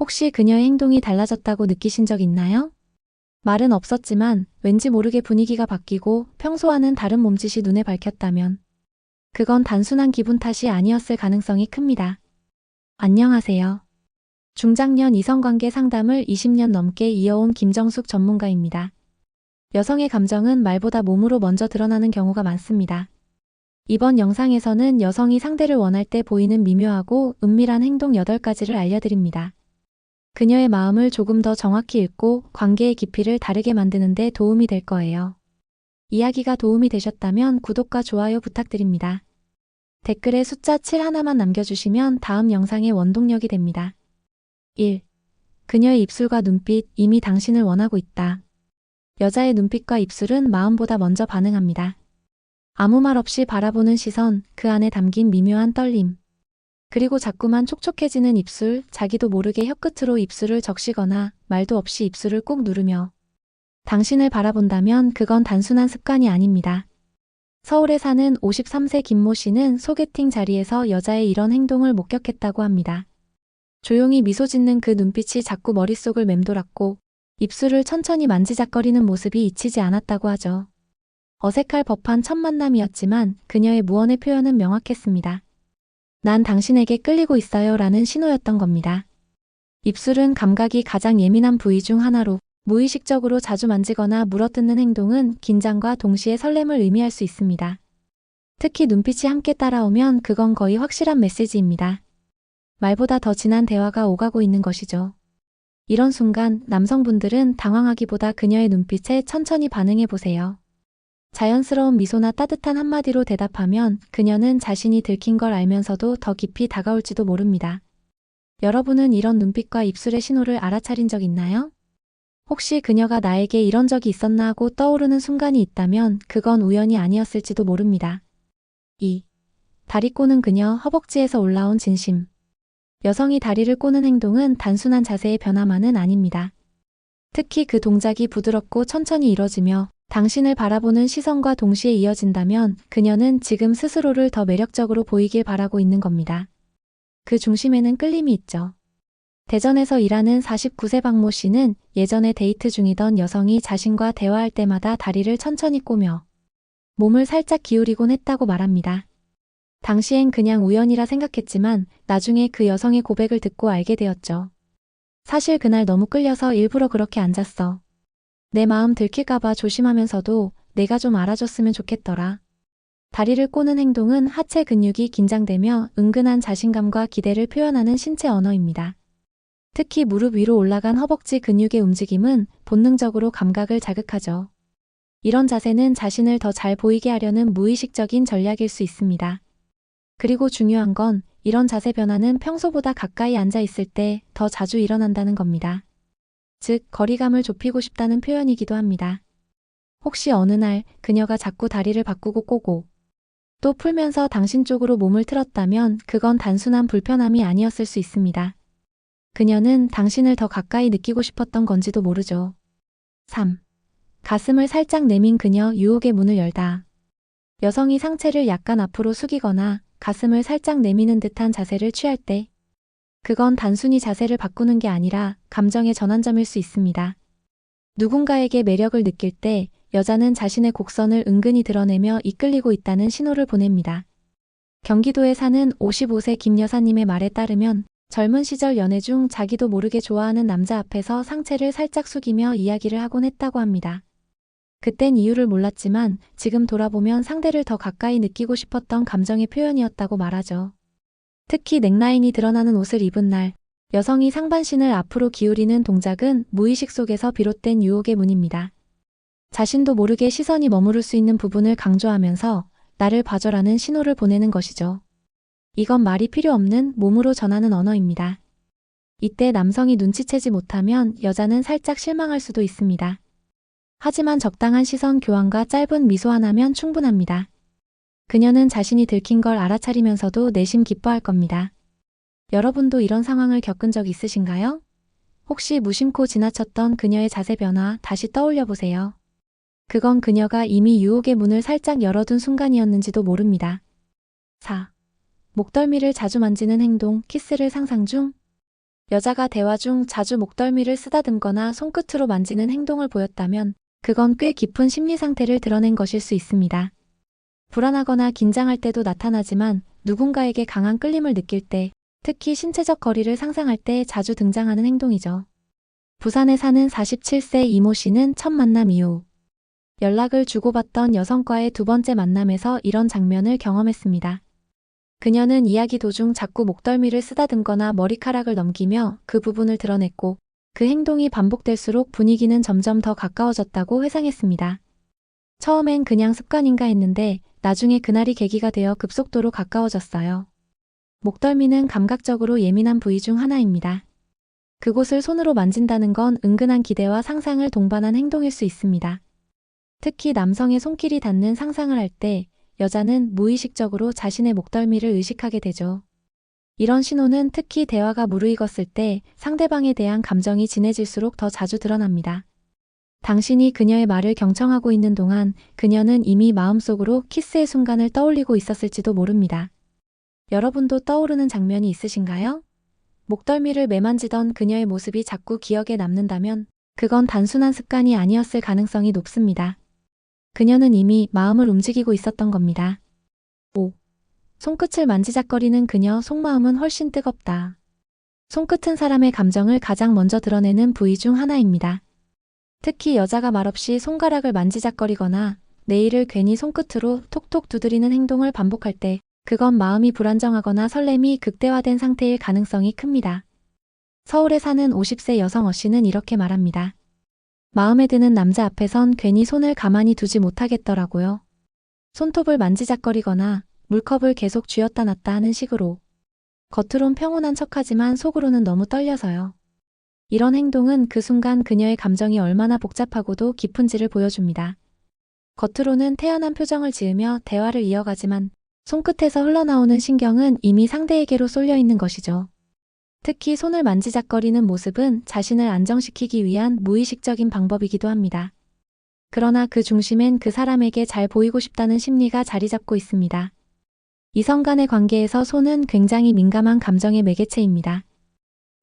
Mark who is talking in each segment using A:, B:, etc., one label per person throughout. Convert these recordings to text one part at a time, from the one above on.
A: 혹시 그녀의 행동이 달라졌다고 느끼신 적 있나요? 말은 없었지만 왠지 모르게 분위기가 바뀌고 평소와는 다른 몸짓이 눈에 밝혔다면 그건 단순한 기분 탓이 아니었을 가능성이 큽니다. 안녕하세요. 중장년 이성관계 상담을 20년 넘게 이어온 김정숙 전문가입니다. 여성의 감정은 말보다 몸으로 먼저 드러나는 경우가 많습니다. 이번 영상에서는 여성이 상대를 원할 때 보이는 미묘하고 은밀한 행동 8가지를 알려드립니다. 그녀의 마음을 조금 더 정확히 읽고 관계의 깊이를 다르게 만드는 데 도움이 될 거예요. 이야기가 도움이 되셨다면 구독과 좋아요 부탁드립니다. 댓글에 숫자 7 하나만 남겨주시면 다음 영상의 원동력이 됩니다. 1. 그녀의 입술과 눈빛, 이미 당신을 원하고 있다. 여자의 눈빛과 입술은 마음보다 먼저 반응합니다. 아무 말 없이 바라보는 시선, 그 안에 담긴 미묘한 떨림. 그리고 자꾸만 촉촉해지는 입술, 자기도 모르게 혀끝으로 입술을 적시거나 말도 없이 입술을 꾹 누르며 당신을 바라본다면 그건 단순한 습관이 아닙니다. 서울에 사는 53세 김모 씨는 소개팅 자리에서 여자의 이런 행동을 목격했다고 합니다. 조용히 미소 짓는 그 눈빛이 자꾸 머릿속을 맴돌았고 입술을 천천히 만지작거리는 모습이 잊히지 않았다고 하죠. 어색할 법한 첫 만남이었지만 그녀의 무언의 표현은 명확했습니다. 난 당신에게 끌리고 있어요 라는 신호였던 겁니다. 입술은 감각이 가장 예민한 부위 중 하나로 무의식적으로 자주 만지거나 물어뜯는 행동은 긴장과 동시에 설렘을 의미할 수 있습니다. 특히 눈빛이 함께 따라오면 그건 거의 확실한 메시지입니다. 말보다 더 진한 대화가 오가고 있는 것이죠. 이런 순간 남성분들은 당황하기보다 그녀의 눈빛에 천천히 반응해 보세요. 자연스러운 미소나 따뜻한 한마디로 대답하면 그녀는 자신이 들킨 걸 알면서도 더 깊이 다가올지도 모릅니다. 여러분은 이런 눈빛과 입술의 신호를 알아차린 적 있나요? 혹시 그녀가 나에게 이런 적이 있었나 하고 떠오르는 순간이 있다면 그건 우연이 아니었을지도 모릅니다. 2. 다리 꼬는 그녀 허벅지에서 올라온 진심. 여성이 다리를 꼬는 행동은 단순한 자세의 변화만은 아닙니다. 특히 그 동작이 부드럽고 천천히 이뤄지며 당신을 바라보는 시선과 동시에 이어진다면 그녀는 지금 스스로를 더 매력적으로 보이길 바라고 있는 겁니다. 그 중심에는 끌림이 있죠. 대전에서 일하는 49세 박모 씨는 예전에 데이트 중이던 여성이 자신과 대화할 때마다 다리를 천천히 꼬며 몸을 살짝 기울이곤 했다고 말합니다. 당시엔 그냥 우연이라 생각했지만 나중에 그 여성의 고백을 듣고 알게 되었죠. 사실 그날 너무 끌려서 일부러 그렇게 앉았어. 내 마음 들킬까봐 조심하면서도 내가 좀 알아줬으면 좋겠더라. 다리를 꼬는 행동은 하체 근육이 긴장되며 은근한 자신감과 기대를 표현하는 신체 언어입니다. 특히 무릎 위로 올라간 허벅지 근육의 움직임은 본능적으로 감각을 자극하죠. 이런 자세는 자신을 더 잘 보이게 하려는 무의식적인 전략일 수 있습니다. 그리고 중요한 건 이런 자세 변화는 평소보다 가까이 앉아 있을 때 더 자주 일어난다는 겁니다. 즉, 거리감을 좁히고 싶다는 표현이기도 합니다. 혹시 어느 날 그녀가 자꾸 다리를 바꾸고 꼬고 또 풀면서 당신 쪽으로 몸을 틀었다면 그건 단순한 불편함이 아니었을 수 있습니다. 그녀는 당신을 더 가까이 느끼고 싶었던 건지도 모르죠. 3. 가슴을 살짝 내민 그녀 유혹의 문을 열다. 여성이 상체를 약간 앞으로 숙이거나 가슴을 살짝 내미는 듯한 자세를 취할 때 그건 단순히 자세를 바꾸는 게 아니라 감정의 전환점일 수 있습니다. 누군가에게 매력을 느낄 때 여자는 자신의 곡선을 은근히 드러내며 이끌리고 있다는 신호를 보냅니다. 경기도에 사는 55세 김 여사님의 말에 따르면 젊은 시절 연애 중 자기도 모르게 좋아하는 남자 앞에서 상체를 살짝 숙이며 이야기를 하곤 했다고 합니다. 그땐 이유를 몰랐지만 지금 돌아보면 상대를 더 가까이 느끼고 싶었던 감정의 표현이었다고 말하죠. 특히 넥라인이 드러나는 옷을 입은 날, 여성이 상반신을 앞으로 기울이는 동작은 무의식 속에서 비롯된 유혹의 문입니다. 자신도 모르게 시선이 머무를 수 있는 부분을 강조하면서 나를 봐줘라는 신호를 보내는 것이죠. 이건 말이 필요 없는 몸으로 전하는 언어입니다. 이때 남성이 눈치채지 못하면 여자는 살짝 실망할 수도 있습니다. 하지만 적당한 시선 교환과 짧은 미소 하나면 충분합니다. 그녀는 자신이 들킨 걸 알아차리면서도 내심 기뻐할 겁니다. 여러분도 이런 상황을 겪은 적 있으신가요? 혹시 무심코 지나쳤던 그녀의 자세 변화 다시 떠올려 보세요. 그건 그녀가 이미 유혹의 문을 살짝 열어둔 순간이었는지도 모릅니다. 4. 목덜미를 자주 만지는 행동, 키스를 상상 중 여자가 대화 중 자주 목덜미를 쓰다듬거나 손끝으로 만지는 행동을 보였다면 그건 꽤 깊은 심리 상태를 드러낸 것일 수 있습니다. 불안하거나 긴장할 때도 나타나지만 누군가에게 강한 끌림을 느낄 때, 특히 신체적 거리를 상상할 때 자주 등장하는 행동이죠. 부산에 사는 47세 이모 씨는 첫 만남 이후 연락을 주고받던 여성과의 두 번째 만남에서 이런 장면을 경험했습니다. 그녀는 이야기 도중 자꾸 목덜미를 쓰다듬거나 머리카락을 넘기며 그 부분을 드러냈고 그 행동이 반복될수록 분위기는 점점 더 가까워졌다고 회상했습니다. 처음엔 그냥 습관인가 했는데 나중에 그날이 계기가 되어 급속도로 가까워졌어요. 목덜미는 감각적으로 예민한 부위 중 하나입니다. 그곳을 손으로 만진다는 건 은근한 기대와 상상을 동반한 행동일 수 있습니다. 특히 남성의 손길이 닿는 상상을 할 때 여자는 무의식적으로 자신의 목덜미를 의식하게 되죠. 이런 신호는 특히 대화가 무르익었을 때 상대방에 대한 감정이 진해질수록 더 자주 드러납니다. 당신이 그녀의 말을 경청하고 있는 동안 그녀는 이미 마음속으로 키스의 순간을 떠올리고 있었을지도 모릅니다. 여러분도 떠오르는 장면이 있으신가요? 목덜미를 매만지던 그녀의 모습이 자꾸 기억에 남는다면 그건 단순한 습관이 아니었을 가능성이 높습니다. 그녀는 이미 마음을 움직이고 있었던 겁니다. 5. 손끝을 만지작거리는 그녀 속마음은 훨씬 뜨겁다. 손끝은 사람의 감정을 가장 먼저 드러내는 부위 중 하나입니다. 특히 여자가 말없이 손가락을 만지작거리거나 네일을 괜히 손끝으로 톡톡 두드리는 행동을 반복할 때 그건 마음이 불안정하거나 설렘이 극대화된 상태일 가능성이 큽니다. 서울에 사는 50세 여성 어 씨는 이렇게 말합니다. 마음에 드는 남자 앞에선 괜히 손을 가만히 두지 못하겠더라고요. 손톱을 만지작거리거나 물컵을 계속 쥐었다 놨다 하는 식으로. 겉으론 평온한 척하지만 속으로는 너무 떨려서요. 이런 행동은 그 순간 그녀의 감정이 얼마나 복잡하고도 깊은지를 보여줍니다. 겉으로는 태연한 표정을 지으며 대화를 이어가지만 손끝에서 흘러나오는 신경은 이미 상대에게로 쏠려 있는 것이죠. 특히 손을 만지작거리는 모습은 자신을 안정시키기 위한 무의식적인 방법이기도 합니다. 그러나 그 중심엔 그 사람에게 잘 보이고 싶다는 심리가 자리 잡고 있습니다. 이성 간의 관계에서 손은 굉장히 민감한 감정의 매개체입니다.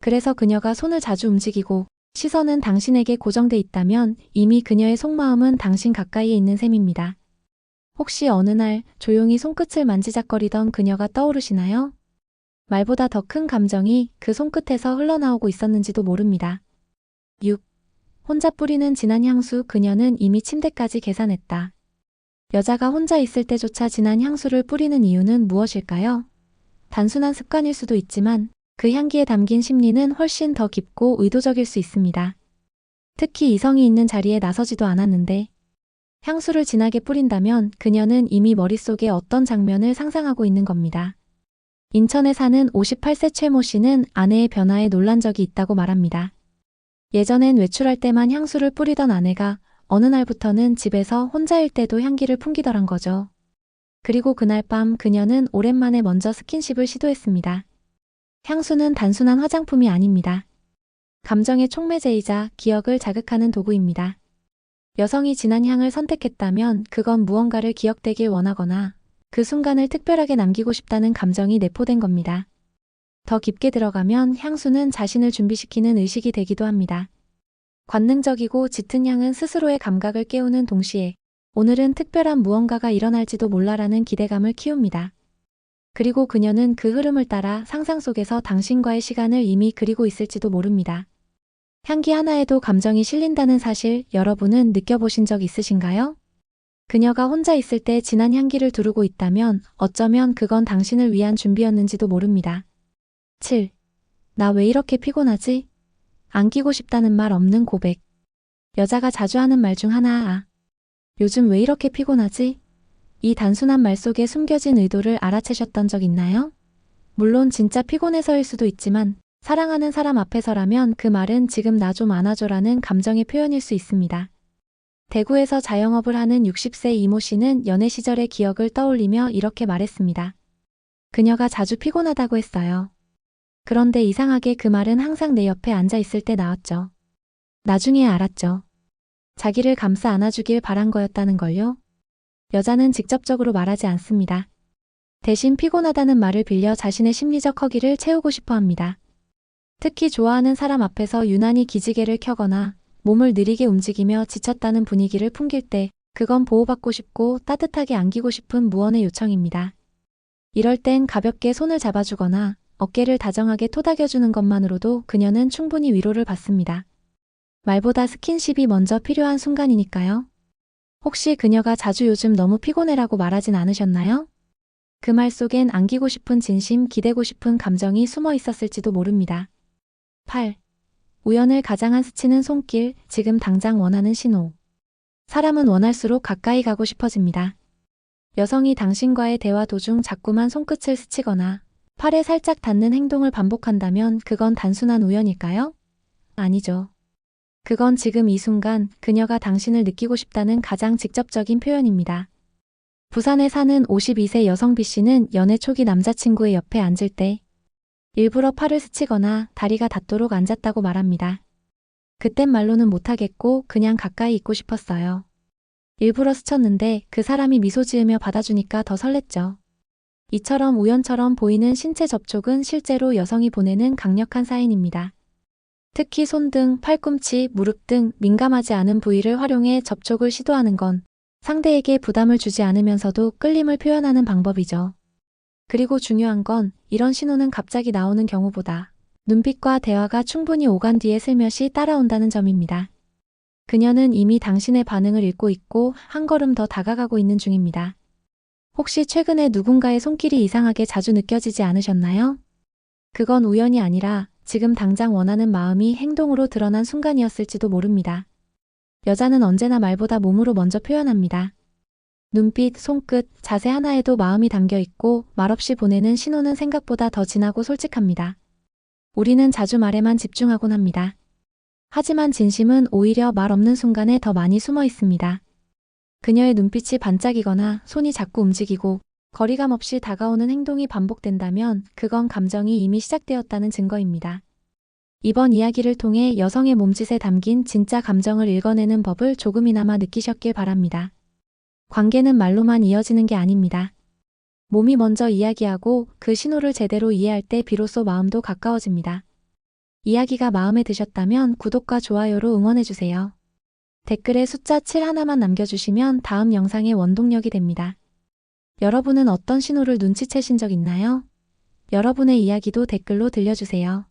A: 그래서 그녀가 손을 자주 움직이고 시선은 당신에게 고정돼 있다면 이미 그녀의 속마음은 당신 가까이에 있는 셈입니다. 혹시 어느 날 조용히 손끝을 만지작거리던 그녀가 떠오르시나요? 말보다 더 큰 감정이 그 손끝에서 흘러나오고 있었는지도 모릅니다. 6. 혼자 뿌리는 진한 향수 그녀는 이미 침대까지 계산했다. 여자가 혼자 있을 때조차 진한 향수를 뿌리는 이유는 무엇일까요? 단순한 습관일 수도 있지만 그 향기에 담긴 심리는 훨씬 더 깊고 의도적일 수 있습니다. 특히 이성이 있는 자리에 나서지도 않았는데 향수를 진하게 뿌린다면 그녀는 이미 머릿속에 어떤 장면을 상상하고 있는 겁니다. 인천에 사는 58세 최모 씨는 아내의 변화에 놀란 적이 있다고 말합니다. 예전엔 외출할 때만 향수를 뿌리던 아내가 어느 날부터는 집에서 혼자일 때도 향기를 풍기더란 거죠. 그리고 그날 밤 그녀는 오랜만에 먼저 스킨십을 시도했습니다. 향수는 단순한 화장품이 아닙니다. 감정의 촉매제이자 기억을 자극하는 도구입니다. 여성이 진한 향을 선택했다면 그건 무언가를 기억되길 원하거나 그 순간을 특별하게 남기고 싶다는 감정이 내포된 겁니다. 더 깊게 들어가면 향수는 자신을 준비시키는 의식이 되기도 합니다. 관능적이고 짙은 향은 스스로의 감각을 깨우는 동시에 오늘은 특별한 무언가가 일어날지도 몰라라는 기대감을 키웁니다. 그리고 그녀는 그 흐름을 따라 상상 속에서 당신과의 시간을 이미 그리고 있을지도 모릅니다. 향기 하나에도 감정이 실린다는 사실 여러분은 느껴보신 적 있으신가요? 그녀가 혼자 있을 때 진한 향기를 두르고 있다면 어쩌면 그건 당신을 위한 준비였는지도 모릅니다. 7. 나 왜 이렇게 피곤하지? 안기고 싶다는 말 없는 고백. 여자가 자주 하는 말 중 하나, 아. 요즘 왜 이렇게 피곤하지? 이 단순한 말 속에 숨겨진 의도를 알아채셨던 적 있나요? 물론 진짜 피곤해서일 수도 있지만 사랑하는 사람 앞에서라면 그 말은 지금 나 좀 안아줘라는 감정의 표현일 수 있습니다. 대구에서 자영업을 하는 60세 이모 씨는 연애 시절의 기억을 떠올리며 이렇게 말했습니다. 그녀가 자주 피곤하다고 했어요. 그런데 이상하게 그 말은 항상 내 옆에 앉아 있을 때 나왔죠. 나중에 알았죠. 자기를 감싸 안아주길 바란 거였다는 걸요. 여자는 직접적으로 말하지 않습니다. 대신 피곤하다는 말을 빌려 자신의 심리적 허기를 채우고 싶어 합니다. 특히 좋아하는 사람 앞에서 유난히 기지개를 켜거나 몸을 느리게 움직이며 지쳤다는 분위기를 풍길 때 그건 보호받고 싶고 따뜻하게 안기고 싶은 무언의 요청입니다. 이럴 땐 가볍게 손을 잡아주거나 어깨를 다정하게 토닥여주는 것만으로도 그녀는 충분히 위로를 받습니다. 말보다 스킨십이 먼저 필요한 순간이니까요. 혹시 그녀가 자주 요즘 너무 피곤해라고 말하진 않으셨나요? 그 말 속엔 안기고 싶은 진심, 기대고 싶은 감정이 숨어 있었을지도 모릅니다. 8. 우연을 가장한 스치는 손길, 지금 당장 원하는 신호. 사람은 원할수록 가까이 가고 싶어집니다. 여성이 당신과의 대화 도중 자꾸만 손끝을 스치거나 팔에 살짝 닿는 행동을 반복한다면 그건 단순한 우연일까요? 아니죠. 그건 지금 이 순간 그녀가 당신을 느끼고 싶다는 가장 직접적인 표현입니다. 부산에 사는 52세 여성 B씨는 연애 초기 남자친구의 옆에 앉을 때 일부러 팔을 스치거나 다리가 닿도록 앉았다고 말합니다. 그땐 말로는 못하겠고 그냥 가까이 있고 싶었어요. 일부러 스쳤는데 그 사람이 미소 지으며 받아주니까 더 설렜죠. 이처럼 우연처럼 보이는 신체 접촉은 실제로 여성이 보내는 강력한 사인입니다. 특히 손 등, 팔꿈치, 무릎 등 민감하지 않은 부위를 활용해 접촉을 시도하는 건 상대에게 부담을 주지 않으면서도 끌림을 표현하는 방법이죠. 그리고 중요한 건 이런 신호는 갑자기 나오는 경우보다 눈빛과 대화가 충분히 오간 뒤에 슬며시 따라온다는 점입니다. 그녀는 이미 당신의 반응을 읽고 있고 한 걸음 더 다가가고 있는 중입니다. 혹시 최근에 누군가의 손길이 이상하게 자주 느껴지지 않으셨나요? 그건 우연이 아니라 지금 당장 원하는 마음이 행동으로 드러난 순간이었을지도 모릅니다. 여자는 언제나 말보다 몸으로 먼저 표현합니다. 눈빛, 손끝, 자세 하나에도 마음이 담겨 있고 말없이 보내는 신호는 생각보다 더 진하고 솔직합니다. 우리는 자주 말에만 집중하곤 합니다. 하지만 진심은 오히려 말 없는 순간에 더 많이 숨어 있습니다. 그녀의 눈빛이 반짝이거나 손이 자꾸 움직이고 거리감 없이 다가오는 행동이 반복된다면 그건 감정이 이미 시작되었다는 증거입니다. 이번 이야기를 통해 여성의 몸짓에 담긴 진짜 감정을 읽어내는 법을 조금이나마 느끼셨길 바랍니다. 관계는 말로만 이어지는 게 아닙니다. 몸이 먼저 이야기하고 그 신호를 제대로 이해할 때 비로소 마음도 가까워집니다. 이야기가 마음에 드셨다면 구독과 좋아요로 응원해주세요. 댓글에 숫자 7 하나만 남겨주시면 다음 영상의 원동력이 됩니다. 여러분은 어떤 신호를 눈치채신 적 있나요? 여러분의 이야기도 댓글로 들려주세요.